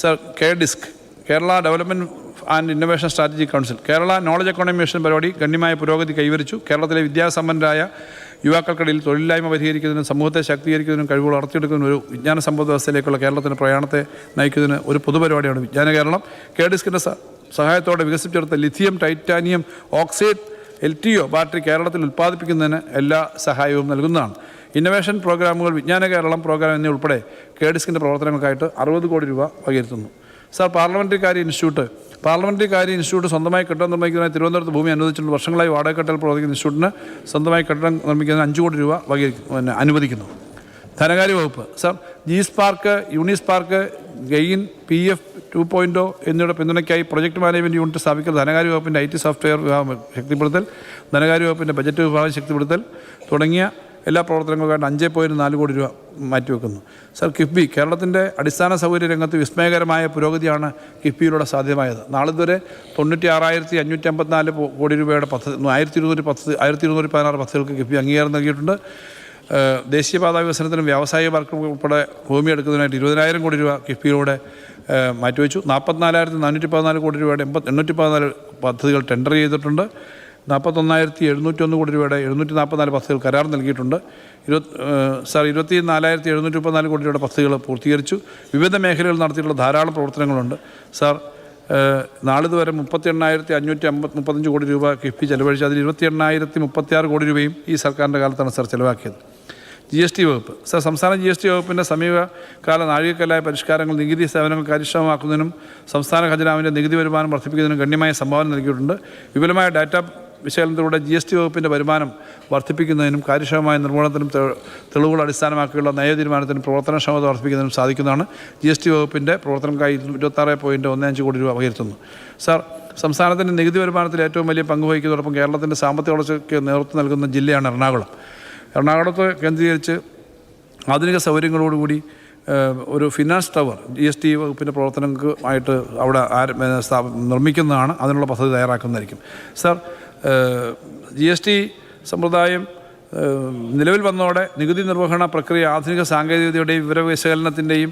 Sir K DISC. Kerala development and innovation strategy council. Kerala knowledge economy mission പരിപാടി ഗണ്യമായ പുരോഗതി കൈവരിച്ചു. കേരളത്തിലെ വിദ്യാസമ്പന്നരായ യുവാക്കൾക്കിടയിൽ തൊഴിലില്ലായ്മ പരിഹരിക്കുന്നതിനും സമൂഹത്തെ ശാക്തീകരിക്കുന്നതിനും കഴിവുകൾ വളർത്തിയെടുക്കുന്ന ഒരു വിജ്ഞാന സമ്പദ് വ്യവസ്ഥയിലേക്കുള്ള കേരളത്തിന്റെ പ്രയാണത്തെ നയിക്കുന്നതിന് ഒരു പൊതുപരിപാടിയാണ് വിജ്ഞാന കേരളം. കെ ഡിസ്കിന്റെ സഹായത്തോടെ വികസിപ്പിച്ചെടുത്ത lithium titanium oxide L T O battery കേരളത്തിൽ ഉൽപ്പാദിപ്പിക്കുന്നതിന് എല്ലാ സഹായവും നൽകുന്നതാണ്. ഇന്നൊവേഷൻ പ്രോഗ്രാമുകൾ വിജ്ഞാന കേരളം പ്രോഗ്രാം എന്നിവ ഉൾപ്പെടെ കെ പ്രവർത്തനങ്ങൾക്കായിട്ട് അറുപത് കോടി രൂപ വകയിരുത്തുന്നു സാർ പാർലമെന്ററി കാര്യ ഇൻസ്റ്റിറ്റ്യൂട്ട് പാർലമെന്ററി കാര്യ ഇൻസ്റ്റിറ്റ്യൂട്ട് സ്വന്തമായി കെട്ടിടം നിർമ്മിക്കുന്നതിന് തിരുവനന്തപുരത്ത് ഭൂമി അനുവദിച്ചിട്ടുണ്ട് വർഷങ്ങളായി വാടകക്കെട്ടൽ പ്രവർത്തിക്കുന്ന ഇൻസ്റ്റിറ്റ്യൂട്ടിന് സ്വന്തമായി കെട്ടിടം നിർമ്മിക്കുന്നതിന് അഞ്ച് കോടി രൂപ വകി പിന്നെ അനുവദിക്കുന്നു. ധനകാര്യ വകുപ്പ്. സാർ ജീസ് park Yunus park gain P F two point O എന്നിവയുടെ പിന്തുണയ്ക്കായി പ്രൊജക്ട് മാനേജ്മെന്റ് യൂണിറ്റ് സ്ഥാപിക്കൽ ധനകാര്യ വകുപ്പിന്റെ ഐ ടി സോഫ്റ്റ്വെയർ വിഭാഗം ശക്തിപ്പെടുത്തൽ ധനകാര്യ വകുപ്പിന്റെ ബജറ്റ് വിഭാഗം ശക്തിപ്പെടുത്തൽ തുടങ്ങിയ എല്ലാ പ്രവർത്തനങ്ങൾക്കായിട്ട് അഞ്ച് പോയിന്റ് നാല് കോടി രൂപ മാറ്റിവെക്കുന്നു. സർ കിഫ്ബി കേരളത്തിന്റെ അടിസ്ഥാന സൗകര്യ രംഗത്ത് വിസ്മയകരമായ പുരോഗതിയാണ് കിഫ്ബിയിലൂടെ സാധ്യമായത്. നാളിതുവരെ തൊണ്ണൂറ്റി ആറായിരത്തി അഞ്ഞൂറ്റി അമ്പത്തിനാല് കോടി രൂപയുടെ പദ്ധതി ആയിരത്തി ഇരുന്നൂറ്റി പദ്ധതി ആയിരത്തി ഇരുന്നൂറ്റി പതിനാറ് പദ്ധതികൾക്ക് കിഫ്ബി അംഗീകാരം നൽകിയിട്ടുണ്ട് ദേശീയപാത വികസനത്തിനും വ്യാവസായിക പാർക്ക് ഉൾപ്പെടെ ഭൂമി എടുക്കുന്നതിനായിട്ട് ഇരുപതിനായിരം കോടി രൂപ കിഫ്ബിയിലൂടെ മാറ്റിവെച്ചു. നാൽപ്പത്തിനാലായിരത്തി നാനൂറ്റി പതിനാല് കോടി രൂപയുടെ എൺപത്തി എണ്ണൂറ്റി പതിനാല് പദ്ധതികൾ ടെൻഡർ ചെയ്തിട്ടുണ്ട്. നാൽപ്പത്തൊന്നായിരത്തി എഴുന്നൂറ്റി ഒന്ന് കോടി രൂപയുടെ എഴുന്നൂറ്റി നാൽപ്പത്തിനാല് പദ്ധതികൾ കരാർ നൽകിയിട്ടുണ്ട്. ഇരുപത്തി സാർ ഇരുപത്തി നാലായിരത്തി എഴുന്നൂറ്റി മുപ്പത്തിനാല് കോടി രൂപയുടെ പദ്ധതികൾ പൂർത്തീകരിച്ചു. വിവിധ മേഖലകളിൽ നടത്തിയിട്ടുള്ള ധാരാളം പ്രവർത്തനങ്ങളുണ്ട്. സാർ നാളിതുവരെ മുപ്പത്തി എണ്ണായിരത്തി അഞ്ഞൂറ്റി അമ്പത് മുപ്പത്തഞ്ച് കോടി രൂപ കിഫ്ബി ചെലവഴിച്ചു. അതിൽ ഇരുപത്തി എണ്ണായിരത്തി മുപ്പത്തിയാറ് കോടി രൂപയും ഈ സർക്കാരിന്റെ കാലത്താണ് സാർ ചിലവാക്കിയത്. ജി എസ് ടി വകുപ്പ്. സർ സംസ്ഥാന ജി എസ് ടി വകുപ്പിന്റെ സമീപകാല നാഴികക്കല്ലായ പരിഷ്കാരങ്ങൾ നികുതി സേവനങ്ങൾ കാര്യക്ഷമമാക്കുന്നതിനും സംസ്ഥാന ഖജനാവിന്റെ നികുതി വരുമാനം വർദ്ധിപ്പിക്കുന്നതിനും ഗണ്യമായ സംഭാവന നൽകിയിട്ടുണ്ട്. വിപുലമായ ഡാറ്റ വിശകലനത്തിലൂടെ ജി എസ് ടി വകുപ്പിന്റെ വരുമാനം വർദ്ധിപ്പിക്കുന്നതിനും കാര്യക്ഷമമായ നിർമ്മാണത്തിനും തെളിവുകൾ അടിസ്ഥാനമാക്കിയുള്ള നയതീരുമാനത്തിനും പ്രവർത്തനക്ഷമത വർദ്ധിപ്പിക്കുന്നതിനും സാധിക്കുന്നതാണ് ജി എസ് ടി വകുപ്പിന്റെ പ്രവർത്തനക്കായി ഇരുപത്താറ് പോയിന്റ് ഒന്ന് അഞ്ച് കോടി രൂപ വകയിരുത്തുന്നു സാർ സംസ്ഥാനത്തിന്റെ നികുതി വരുമാനത്തിൽ ഏറ്റവും വലിയ പങ്ക് വഹിക്കുന്നതോടൊപ്പം കേരളത്തിന്റെ സാമ്പത്തിക വളർച്ചയ്ക്ക് നേതൃത്വം നൽകുന്ന ജില്ലയാണ് എറണാകുളം. എറണാകുളത്ത് കേന്ദ്രീകരിച്ച് ആധുനിക സൗകര്യങ്ങളോടുകൂടി ഒരു finance tower G S T വകുപ്പിന്റെ പ്രവർത്തനങ്ങൾക്ക് ആയിട്ട് അവിടെ നിർമ്മിക്കുന്നതാണ് അതിനുള്ള പദ്ധതി തയ്യാറാക്കുന്നതായിരിക്കും. സാർ ജി എസ് ടി സമ്പ്രദായം നിലവിൽ വന്നതോടെ നികുതി നിർവഹണ പ്രക്രിയ ആധുനിക സാങ്കേതികതയുടെയും വിവരവിശകലനത്തിന്റെയും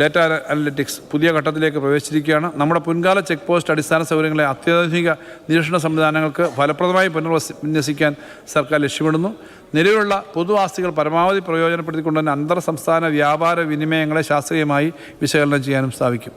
ഡാറ്റ അനലിറ്റിക്സ് പുതിയ ഘട്ടത്തിലേക്ക് പ്രവേശിച്ചിരിക്കുകയാണ്. നമ്മുടെ മുൻകാല ചെക്ക് പോസ്റ്റ് അടിസ്ഥാന സൗകര്യങ്ങളെ അത്യാധുനിക നിരീക്ഷണ സംവിധാനങ്ങൾക്ക് ഫലപ്രദമായി പുനർവിന്യസിക്കാൻ സർക്കാർ ലക്ഷ്യമിടുന്നു. നിലവിലുള്ള പൊതു ആസ്തികൾ പരമാവധി പ്രയോജനപ്പെടുത്തിക്കൊണ്ട് തന്നെ അന്തർ സംസ്ഥാന വ്യാപാര വിനിമയങ്ങളെ ശാസ്ത്രീയമായി വിശകലനം ചെയ്യാനും സാധിക്കും.